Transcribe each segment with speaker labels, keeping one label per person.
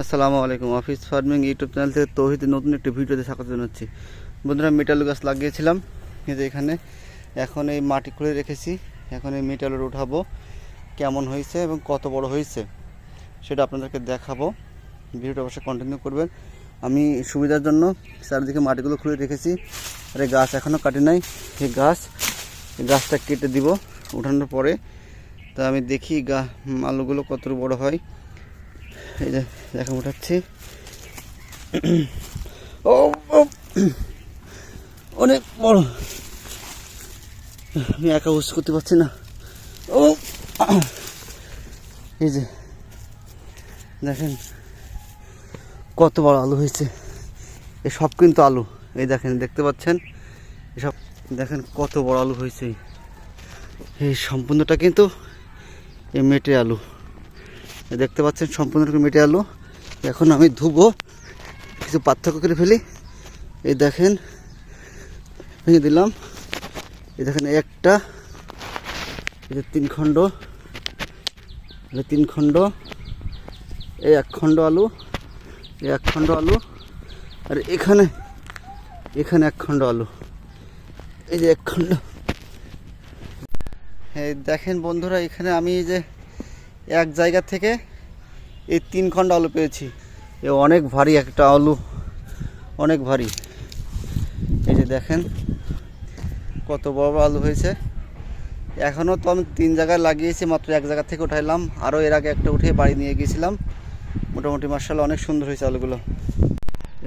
Speaker 1: আসসালামু আলাইকুম। Office farming YouTube channel থেকে তৌহিদের নতুন একটি ভিডিওতে স্বাগত জানাচ্ছি। বন্ধুরা মেটালু গাছ লাগিয়েছিলাম। কিন্তু এখানে এখন এই মাটি খুঁড়ে রেখেছি। এখন এই মেটালুর উঠাবো। কেমন হয়েছে এবং কত বড় হয়েছে সেটা আপনাদেরকে দেখাবো। ভিডিওটা অবশ্যই কন্টিনিউ করবেন। আমি সুবিধার জন্য চারিদিকে মাটিগুলো খুঁড়ে রেখেছি। আর এই গাছ এখনও কাটি নাই। এই গাছ গাছটা কেটে দিব উঠানোর পরে। তা আমি দেখি গা, আলুগুলো কত বড় হয়। এই যে দেখা উঠাচ্ছি। ও অনেক বড়। আমি একা উস করতে পারছি না। ও, এই যে, দেখেন কত বড় আলু হয়েছে। এ সব কিন্তু আলু। এই দেখেন, দেখতে পাচ্ছেন? এসব দেখেন কত বড় আলু হয়েছে। এই সম্পূর্ণটা কিন্তু এই মেটে আলু। দেখতে পাচ্ছেন সম্পূর্ণরূপে মেটে আলু। এখন আমি ধুবো, কিছু পার্থক্য করে ফেলি। এই দেখেন, ভেঙে দিলাম। এই দেখেন একটা, এই যে তিন খণ্ড তিন খণ্ড, এই এক খণ্ড আলু, এই এক খণ্ড আলু, আর এখানে এখানে এক খণ্ড আলু। এই যে এক খণ্ড। দেখেন বন্ধুরা, এখানে আমি এই যে এক জায়গা থেকে এই তিন খণ্ড আলু পেয়েছি। এ অনেক ভারী একটা আলু, অনেক ভারী। এই যে দেখেন, কত বড় বড় আলু হয়েছে। এখনও তো আমি তিন জায়গায় লাগিয়েছি, মাত্র এক জায়গা থেকে উঠাইলাম। আরও এর আগে একটা উঠে বাড়ি নিয়ে গিয়েছিলাম। মোটামুটি মার্শাল অনেক সুন্দর হয়েছে আলুগুলো।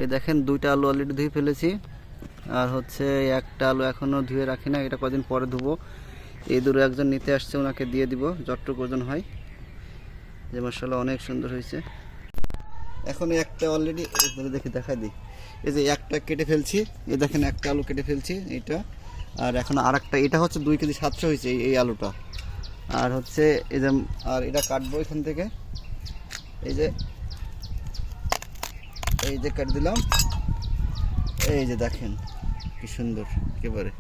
Speaker 1: এই দেখেন, দুইটা আলু অলরেডি ধুয়ে ফেলেছি। আর হচ্ছে একটা আলু এখনও ধুয়ে রাখি না, এটা কদিন পরে ধুবো। এই দূরে একজন নিতে আসছে, ওনাকে দিয়ে দিব, যতটুকু ওজন হয়। যে মশলা অনেক সুন্দর হয়েছে। এখন একটা অলরেডি দেখে দেখা দিই। এই যে একটা কেটে ফেলছি, এই দেখেন একটা আলু কেটে ফেলছি, এইটা। আর এখন আর একটা এটা হচ্ছে দুই কেজি সাতশো হয়েছে এই আলুটা। আর হচ্ছে এই যে, আর এটা কাটবো এখান থেকে। এই যে এই যে কেটে দিলাম। এই যে দেখেন, কি সুন্দর, একেবারে।